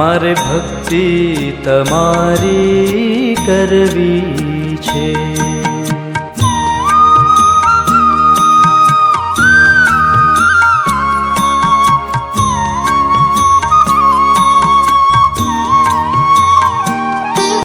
મારે ભક્તિ તમારી કરવી છે.